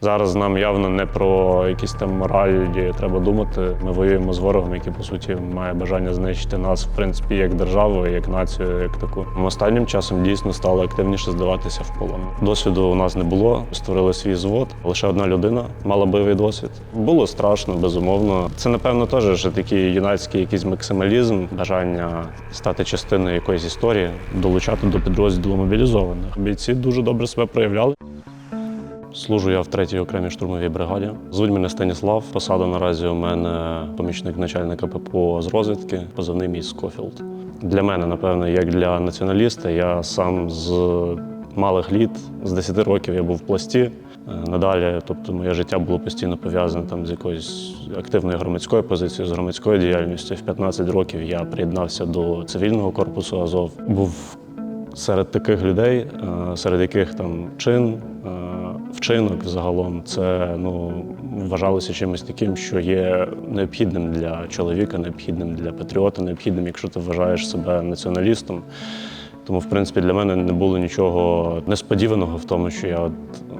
Зараз нам явно не про якісь там моралі треба думати. Ми воюємо з ворогом, який по суті має бажання знищити нас, в принципі, як державу, як націю, як таку. Останнім часом дійсно стало активніше здаватися в полон. Досвіду у нас не було. Створили свій звод. Лише одна людина мала бойовий досвід. Було страшно, безумовно. Це напевно теж такий юнацький якийсь максималізм, бажання стати частиною якоїсь історії, долучати до підрозділу мобілізованих. Бійці дуже добре себе проявляли. Служу я в третій окремій штурмовій бригаді. Звуть мене Станіслав. Посада наразі у мене помічник начальника ППО з розвідки, позивний мій Скофілд. Для мене, напевно, як для націоналіста, я сам з малих літ, з 10 років я був в пласті. Е, Надалі, тобто, моє життя було постійно пов'язане там з якоюсь активною громадською позицією, з громадською діяльністю. В 15 років я приєднався до цивільного корпусу Азов. Був серед таких людей, е, серед яких там чин, е, вчинок загалом це ну, вважалося чимось таким, що є необхідним для чоловіка, необхідним для патріота, необхідним, якщо ти вважаєш себе націоналістом. Тому, в принципі, для мене не було нічого несподіваного в тому, що я от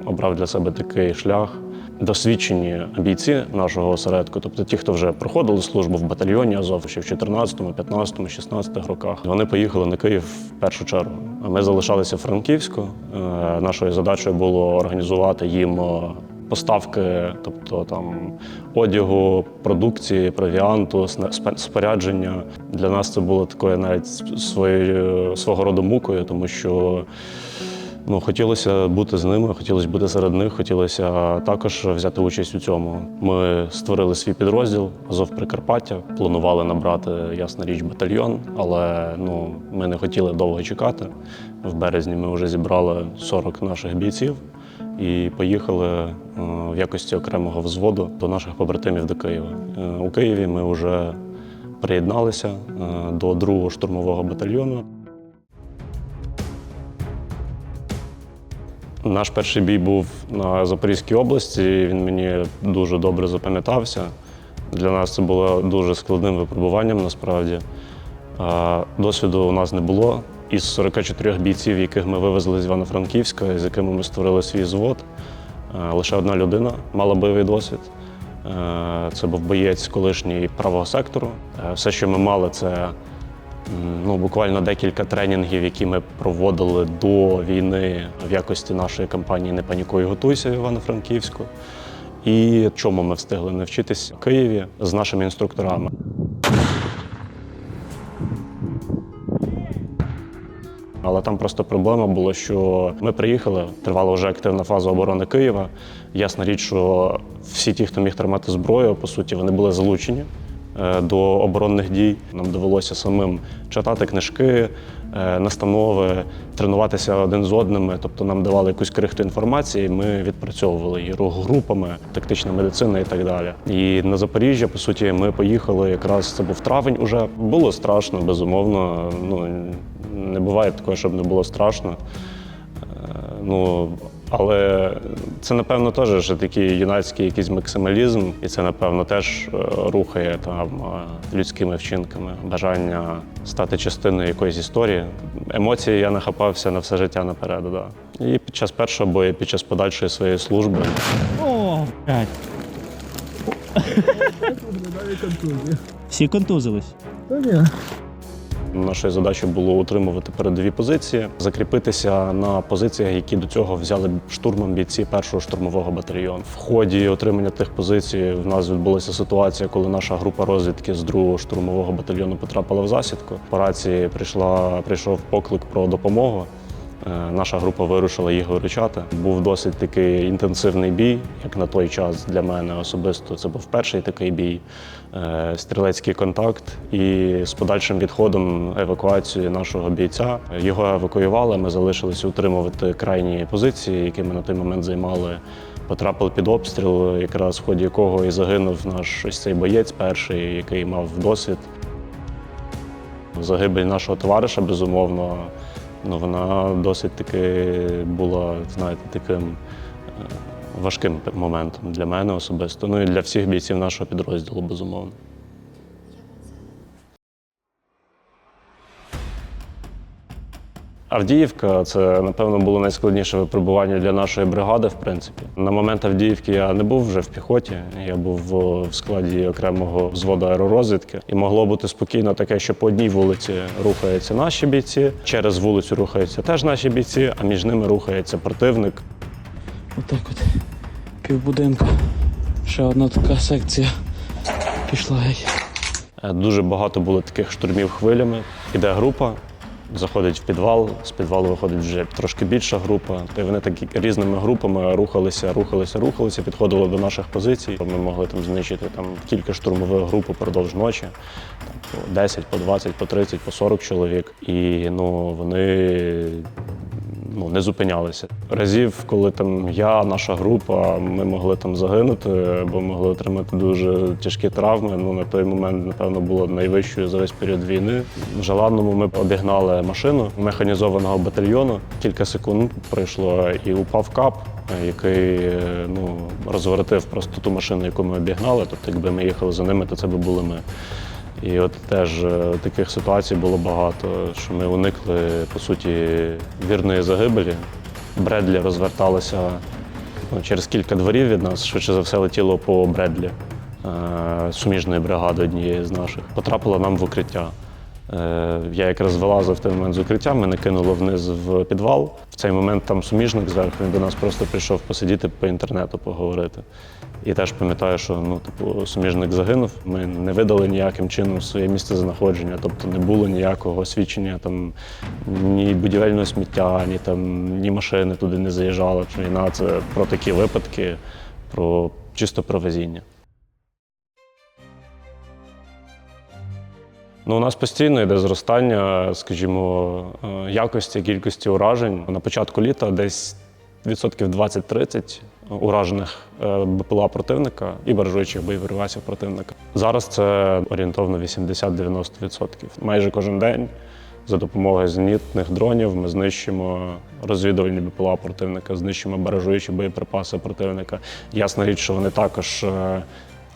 обрав для себе такий шлях. Досвідчені бійці нашого осередку, тобто ті, хто вже проходили службу в батальйоні Азов ще в 14, 15, 16 роках, вони поїхали на Київ в першу чергу. Ми залишалися в Франківську. Е, Нашою задачею було організувати їм е, поставки, тобто там одягу, продукції, провіанту, спорядження. Для нас це було такою навіть своєю свого роду мукою, тому що. Ну, хотілося бути з ними, хотілося бути серед них, хотілося також взяти участь у цьому. Ми створили свій підрозділ Азов Прикарпаття, планували набрати, ясна річ, батальйон, але ну, ми не хотіли довго чекати. В березні ми вже зібрали 40 наших бійців і поїхали е, в якості окремого взводу до наших побратимів до Києва. Е, У Києві ми вже приєдналися е, до другого штурмового батальйону. Наш перший бій був на Запорізькій області. Він мені дуже добре запам'ятався. Для нас це було дуже складним випробуванням насправді. Досвіду у нас не було. Із 44 бійців, яких ми вивезли з Івано-Франківська, з якими ми створили свій звод, е, лише одна людина мала бойовий досвід. Е, Це був боєць колишній правого сектору. Е, Все, що ми мали, це Ну, буквально декілька тренінгів, які ми проводили до війни в якості нашої кампанії Не панікуй, готуйся в Івано-Франківську. І чому ми встигли навчитись в Києві з нашими інструкторами. Але там просто проблема була, що ми приїхали, тривала вже активна фаза оборони Києва. Ясна річ, що всі ті, хто міг тримати зброю, по суті, вони були залучені до оборонних дій. Нам довелося самим читати книжки, е, настанови, тренуватися один з одними. Тобто нам давали якусь крихту інформації, ми відпрацьовували її групами, тактична медицина і так далі. І на Запоріжжя, по суті, ми поїхали якраз це був травень. Уже було страшно, безумовно. Ну не буває такого, щоб не було страшно. Е, Ну, але це, напевно, теж ще такий юнацький якийсь максималізм, і це, напевно, теж е, рухає там е, людськими вчинками, бажання стати частиною якоїсь історії. Емоції я нахапався на все життя наперед. Да. І під час першого бою, під час подальшої своєї служби. О, блядь. Всі контузились. Нашою задачею було утримувати передові позиції, закріпитися на позиціях, які до цього взяли штурмом бійці першого штурмового батальйону. В ході отримання тих позицій в нас відбулася ситуація, коли наша група розвідки з другого штурмового батальйону потрапила в засідку. По рації прийшла прийшов поклик про допомогу. Е, Наша група вирушила їх виручати. Був досить такий інтенсивний бій, як на той час для мене особисто. Це був перший такий бій, е, стрілецький контакт і з подальшим відходом евакуації нашого бійця. Його евакуювали. Ми залишилися утримувати крайні позиції, які ми на той момент займали. Потрапили під обстріл, якраз в ході якого і загинув наш ось цей боєць, перший, який мав досвід. Загибель нашого товариша, безумовно, ну, вона досить таки була, знаєте, таким е, важким моментом для мене особисто, ну і для всіх бійців нашого підрозділу, безумовно. Авдіївка це напевно було найскладніше випробування для нашої бригади. В принципі, на момент Авдіївки я не був вже в піхоті. Я був в- в складі окремого взводу аеророзвідки, і могло бути спокійно таке, що по одній вулиці рухаються наші бійці, через вулицю рухаються теж наші бійці, а між ними рухається противник. Отак от півбудинку. Ще одна така секція пішла. Е, Дуже багато було таких штурмів хвилями. Іде група, заходить в підвал, з підвалу виходить вже трошки більша група. І вони такі різними групами рухалися, рухалися, рухалися, підходили до наших позицій. Ми могли там знищити там кілька штурмових груп упродовж ночі, там, по 10, по 20, по 30, по 40 чоловік. І ну, вони ну, не зупинялися. Разів, коли там я, наша група, ми могли там загинути, бо могли отримати дуже тяжкі травми. Ну на той момент, напевно, було найвищою за весь період війни. В Жаланному ми обігнали машину механізованого батальйону. Кілька секунд пройшло і упав кап, який ну, розворотив просто ту машину, яку ми обігнали. Тобто, якби ми їхали за ними, то це би були ми. І от теж е, таких ситуацій було багато, що ми уникли по суті вірної загибелі. Бредлі розверталися ну, через кілька дворів від нас, швидше за все летіло по Бредлі е, суміжної бригади однієї з наших. Потрапило нам в укриття. Е, Я якраз вилазив в той момент з укриття, мене кинуло вниз в підвал. В цей момент там суміжник зверху, він до нас просто прийшов посидіти по інтернету, поговорити. І теж пам'ятаю, що ну, типу, суміжник загинув. Ми не видали ніяким чином своє місце знаходження, тобто не було ніякого свідчення там ні будівельного сміття, ні там ні машини туди не заїжджали. Чи війна це про такі випадки, про чисто про везіння. Ну, у нас постійно йде зростання, скажімо, е, якості, кількості уражень. На початку літа десь відсотків 20-30 уражених е, БПЛА противника і баражуючих боєприпасів противника. Зараз це орієнтовно 80-90%. Майже кожен день за допомогою зенітних дронів ми знищимо розвідувальні БПЛА противника, знищимо баражуючі боєприпаси противника. Ясна річ, що вони також е,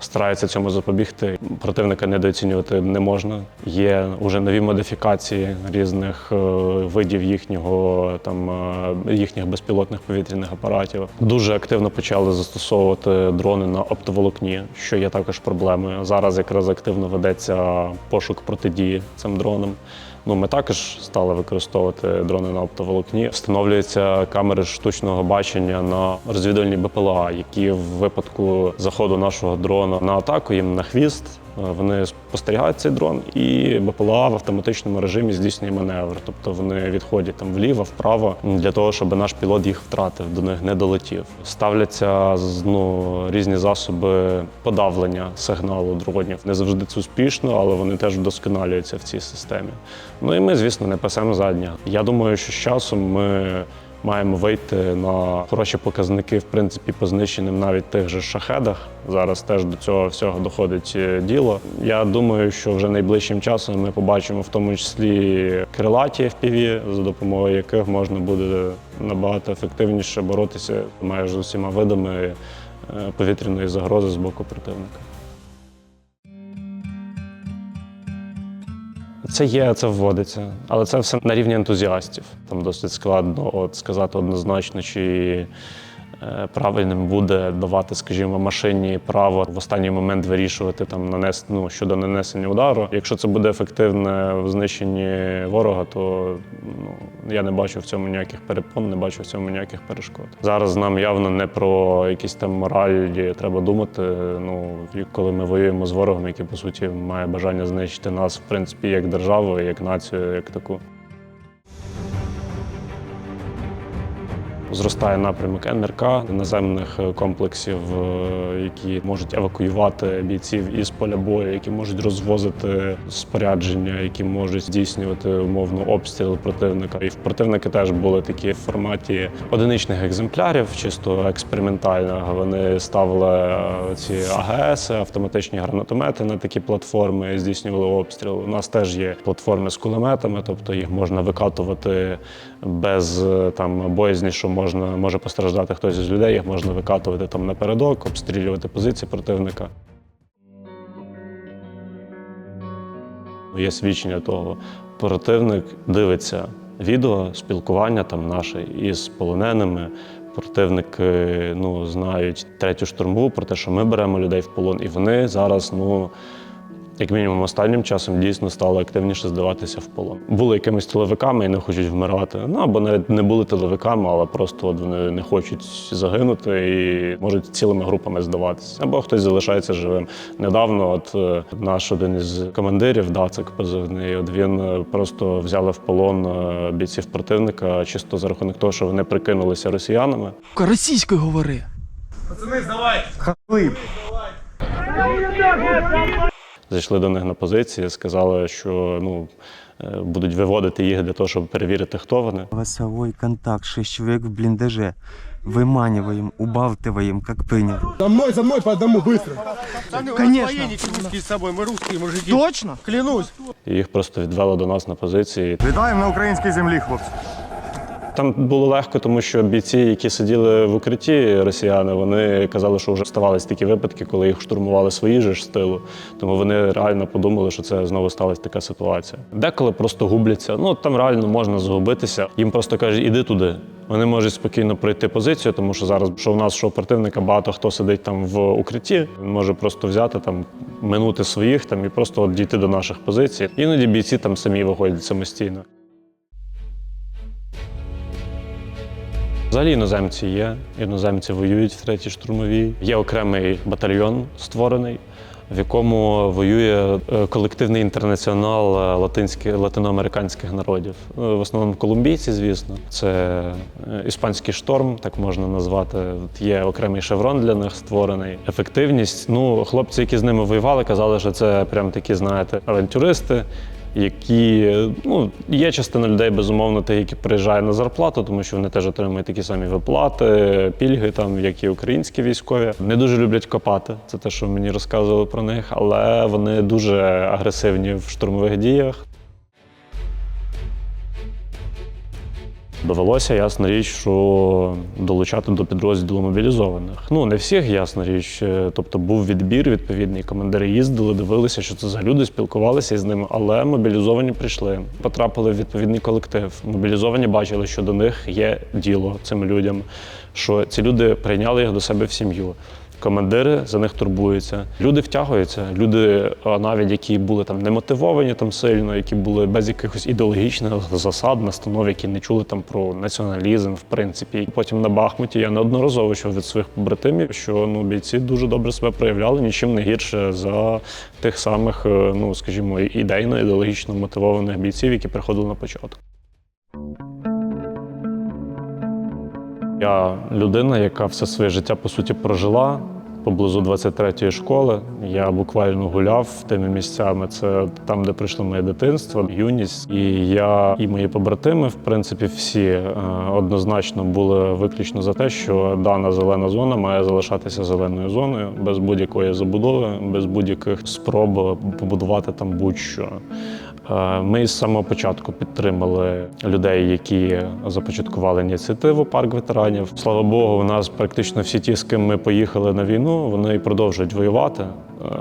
стараються цьому запобігти. Противника недооцінювати не можна. Є вже нові модифікації різних е, видів їхнього там е, їхніх безпілотних повітряних апаратів. Дуже активно почали застосовувати дрони на оптоволокні, що є також проблемою. Зараз якраз активно ведеться пошук протидії цим дронам. Ну, ми також стали використовувати дрони на оптоволокні. Встановлюються камери штучного бачення на розвідувальні БПЛА, які в випадку заходу нашого дрона на атаку їм на хвіст. Е, Вони спостерігають цей дрон, і БПЛА в автоматичному режимі здійснює маневр. Тобто вони відходять там вліво, вправо для того, щоб наш пілот їх втратив, до них не долетів. Ставляться ну, різні засоби подавлення сигналу дронів. Не завжди це успішно, але вони теж вдосконалюються в цій системі. Ну і ми, звісно, не пасемо задня. Я думаю, що з часом ми маємо вийти на хороші показники, в принципі, по знищеним навіть тих же шахедах. Зараз теж до цього всього доходить е, діло. Я думаю, що вже найближчим часом ми побачимо в тому числі крилаті FPV, за допомогою яких можна буде набагато ефективніше боротися майже з усіма видами е, повітряної загрози з боку противника. Це є, це вводиться, але це все на рівні ентузіастів. Там досить складно от, сказати однозначно, чи правильним буде давати, скажімо, машині право в останній момент вирішувати там нанес, ну, щодо нанесення удару. Якщо це буде ефективне в знищенні ворога, то ну, я не бачу в цьому ніяких перепон, не бачу в цьому ніяких перешкод. Зараз нам явно не про якісь там моралі треба думати. Ну, коли ми воюємо з ворогом, який по суті має бажання знищити нас, в принципі, як державу, як націю, як таку. Зростає напрямок НРК наземних е, комплексів, е, які можуть евакуювати бійців із поля бою, які можуть розвозити спорядження, які можуть здійснювати умовно обстріл противника. І в противники теж були такі в форматі одиничних екземплярів, чисто експериментально. Вони ставили е, ці АГС, автоматичні гранатомети на такі платформи, здійснювали обстріл. У нас теж є платформи з кулеметами, тобто їх можна викатувати без там боязні, що можна може постраждати хтось із людей. Їх можна викатувати там напередок, обстрілювати позиції противника. Є свідчення того. Противник дивиться, відео спілкування там наше із полоненими. Противники ну, знають третю штурмову про те, що ми беремо людей в полон, і вони зараз, ну як мінімум, останнім часом дійсно стали активніше здаватися в полон. Були якимись тиловиками і не хочуть вмирати. Ну або навіть не були тиловиками, але просто от вони не хочуть загинути і можуть цілими групами здаватися. Або хтось залишається живим. Недавно, от е, наш один із командирів, Дацик позивний, от він е, просто взяли в полон е, бійців противника, чисто за рахунок того, що вони прикинулися росіянами. Російською говори Зайшли до них на позиції, сказали, що ну е, будуть виводити їх для того, щоб перевірити, хто вони. Голосовой контакт, 6 человек в блиндаже. Выманиваем, убалтываем, как принял. За мной, за мной по одному, быстро. Конечно. русские с собой, мы русские мужики. Точно? Клянусь. І їх просто відвели до нас на позиції. Вітаємо на українській землі, хлопці. Там було легко, тому що бійці, які сиділи в укритті, росіяни, вони казали, що вже ставалися такі випадки, коли їх штурмували свої ж з тилу. Тому вони реально подумали, що це знову сталася така ситуація. Деколи просто губляться. Ну там реально можна загубитися. Їм просто кажуть, іди туди. Вони можуть спокійно пройти позицію, тому що зараз, що в нас, що у противника, багато хто сидить там в укритті, він може просто взяти там, минути своїх там і просто от дійти до наших позицій. Іноді бійці там самі виходять самостійно. Взагалі іноземці є. Іноземці воюють в третій штурмовій. Є окремий батальйон створений, в якому воює е, колективний інтернаціонал е, латинських латиноамериканських народів. Ну, В основному колумбійці, звісно. Це е, іспанський шторм, так можна назвати. От Є окремий шеврон для них створений. Ефективність. Ну, хлопці, які з ними воювали, казали, що це прям такі, знаєте, авантюристи які ну є частина людей, безумовно, тих, які приїжджають на зарплату, тому що вони теж отримують такі самі виплати, пільги, там як і українські військові. Не дуже люблять копати. Це те, що мені розказували про них, але вони дуже агресивні в штурмових діях. Довелося, ясна річ, що долучати до підрозділу мобілізованих. Ну, не всіх, ясна річ. Е, Тобто був відбір відповідний. Командири їздили, дивилися, що це за люди, спілкувалися з ними, але мобілізовані прийшли, потрапили в відповідний колектив. Мобілізовані бачили, що до них є діло цим людям, що ці люди прийняли їх до себе в сім'ю. Командири за них турбуються. Люди втягуються. Люди, навіть які були там немотивовані там сильно, які були без якихось ідеологічних засад, настанов, які не чули там про націоналізм, в принципі. Потім на Бахмуті я неодноразово чув від своїх побратимів, що ну бійці дуже добре себе проявляли, нічим не гірше за тих самих, е, ну скажімо, ідейно ідеологічно мотивованих бійців, які приходили на початок. Я людина, яка все своє життя по суті прожила поблизу 23-ї школи. Я буквально гуляв тими місцями. Це там, де прийшло моє дитинство, юність. І я і мої побратими, в принципі, всі е, однозначно були виключно за те, що дана зелена зона має залишатися зеленою зоною без будь-якої забудови, без будь-яких спроб побудувати там будь-що. Е, Ми з самого початку підтримали людей, які започаткували ініціативу парк ветеранів. Слава Богу, у нас практично всі ті, з ким ми поїхали на війну, вони продовжують воювати.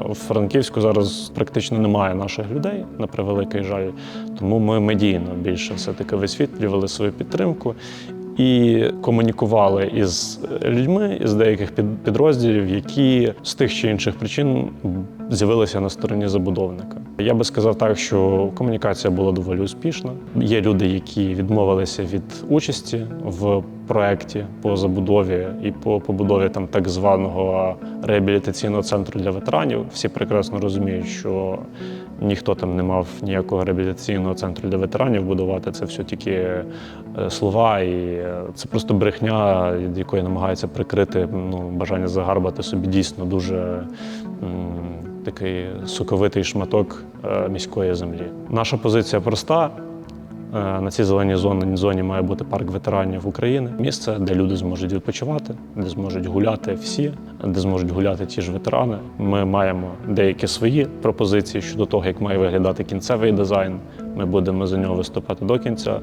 В Франківську зараз практично немає наших людей, на превеликий жаль. Тому ми медійно більше все-таки висвітлювали свою підтримку і комунікували із людьми із деяких під- підрозділів, які з тих чи інших причин з'явилися на стороні забудовника. Я би сказав так, що комунікація була доволі успішна. Є люди, які відмовилися від участі в проєкті по забудові і по побудові там так званого реабілітаційного центру для ветеранів. Всі прекрасно розуміють, що ніхто там не мав ніякого реабілітаційного центру для ветеранів будувати. Це все тільки е, слова, і е, це просто брехня, від якої намагаються прикрити ну, бажання загарбати собі дійсно дуже такий соковитий шматок е, міської землі. Наша позиція проста. Е, На цій зеленій зоні, зоні має бути парк ветеранів України. Місце, де люди зможуть відпочивати, де зможуть гуляти всі, де зможуть гуляти ті ж ветерани. Ми маємо деякі свої пропозиції щодо того, як має виглядати кінцевий дизайн. Ми будемо за нього виступати до кінця.